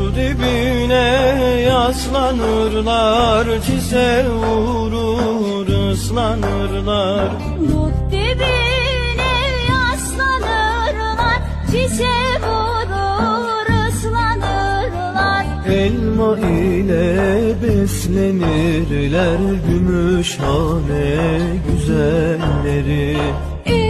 Su dibine yaslanırlar Çise vurur ıslanırlar. Dut dibine yaslanırlar Çiçe vurur ıslanırlar. Elma ile beslenirler Gümüşhane güzelleri. Elma